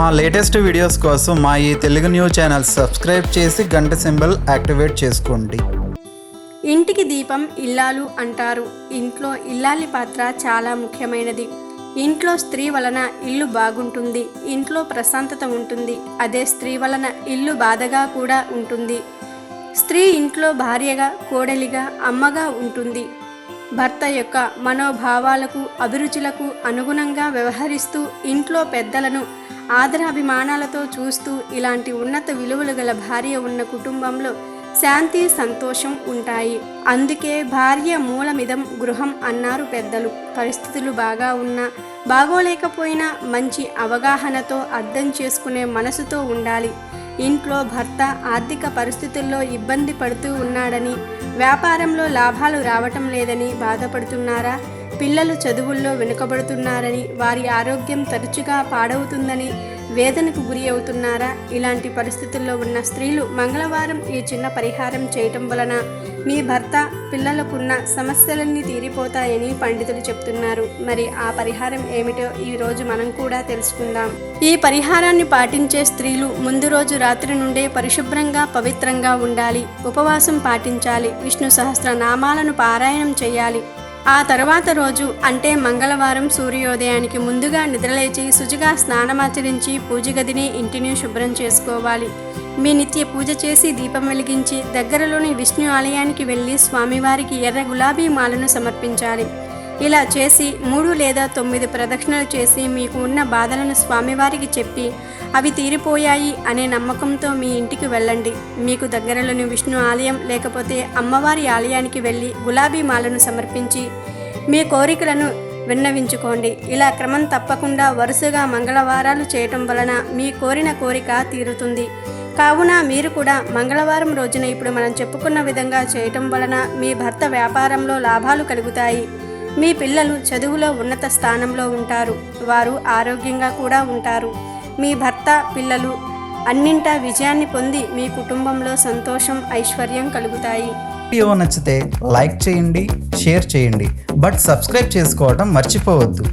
మా latest videos కోసం మా ఈ తెలుగు న్యూస్ ఛానల్ సబ్స్క్రైబ్ చేసి గంట సింబల్ యాక్టివేట్ చేసుకోండి. ఇంటికి దీపం ఇల్లాలు అంటారు. ఇంట్లో ఇల్లాలి పాత్ర చాలా ముఖ్యమైనది. ఇంట్లో స్త్రీ వలన ఇల్లు బాగుంటుంది. ఇంట్లో ప్రశాంతత ఉంటుంది. అదే స్త్రీ వలన ఇల్లు బాధగా కూడా ఉంటుంది. స్త్రీ ఇంట్లో భార్యగా కోడలిగా అమ్మగా ఉంటుంది. భర్త యొక్క మనోభావాలకు అభిరుచులకు అనుగుణంగా వ్యవహరిస్తూ ఇంట్లో పెద్దలను ఆదరాభిమానాలతో చూస్తూ ఇలాంటి ఉన్నత విలువలు గల భార్య ఉన్న కుటుంబంలో శాంతి సంతోషం ఉంటాయి. అందుకే భార్య మూలమిదం గృహం అన్నారు పెద్దలు. పరిస్థితులు బాగా ఉన్నా బాగోలేకపోయినా మంచి అవగాహనతో అర్థం చేసుకునే మనసుతో ఉండాలి. ఇంట్లో భర్త ఆర్థిక పరిస్థితుల్లో ఇబ్బంది పడుతూ ఉన్నాడని వ్యాపారంలో లాభాలు రావటం లేదని బాధపడుతున్నారా? పిల్లలు చదువుల్లో వెనుకబడుతున్నారని వారి ఆరోగ్యం తరచుగా పాడవుతుందని వేదనకు గురి అవుతున్నారా? ఇలాంటి పరిస్థితుల్లో ఉన్న స్త్రీలు మంగళవారం ఈ చిన్న పరిహారం చేయటం వలన మీ భర్త పిల్లలకున్న సమస్యలన్నీ తీరిపోతాయని పండితులు చెప్తున్నారు. మరి ఆ పరిహారం ఏమిటో ఈ రోజు మనం కూడా తెలుసుకుందాం. ఈ పరిహారాన్ని పాటించే స్త్రీలు ముందు రోజు రాత్రి నుండే పరిశుభ్రంగా పవిత్రంగా ఉండాలి. ఉపవాసం పాటించాలి. విష్ణు సహస్ర నామాలను పారాయణం చేయాలి. ఆ తర్వాత రోజు అంటే మంగళవారం సూర్యోదయానికి ముందుగా నిద్రలేచి శుచిగా స్నానమాచరించి పూజ గదిని ఇంటిని శుభ్రం చేసుకోవాలి. మీ నిత్య పూజ చేసి దీపం వెలిగించి దగ్గరలోని విష్ణు ఆలయానికి వెళ్ళి స్వామివారికి ఎర్ర గులాబీ మాలను సమర్పించాలి. ఇలా చేసి మూడు లేదా తొమ్మిది ప్రదక్షిణలు చేసి మీకు ఉన్న బాధలను స్వామివారికి చెప్పి అవి తీరిపోయాయి అనే నమ్మకంతో మీ ఇంటికి వెళ్ళండి. మీకు దగ్గరలోని విష్ణు ఆలయం లేకపోతే అమ్మవారి ఆలయానికి వెళ్ళి గులాబీ మాలను సమర్పించి మీ కోరికలను విన్నవించుకోండి. ఇలా క్రమం తప్పకుండా వరుసగా మంగళవారాలు చేయటం వలన మీ కోరిన కోరిక తీరుతుంది. కావున మీరు కూడా మంగళవారం రోజున ఇప్పుడు మనం చెప్పుకున్న విధంగా చేయటం వలన మీ భర్త వ్యాపారంలో లాభాలు కలుగుతాయి. మీ పిల్లలు చదువులో ఉన్నత స్థానంలో ఉంటారు. వారు ఆరోగ్యంగా కూడా ఉంటారు. మీ భర్త పిల్లలు అన్నింటా విజయాన్ని పొంది మీ కుటుంబంలో సంతోషం ఐశ్వర్యం కలుగుతాయి. వీడియో నచ్చితే లైక్ చేయండి షేర్ చేయండి. బట్ సబ్స్క్రైబ్ చేసుకోవడం మర్చిపోవద్దు.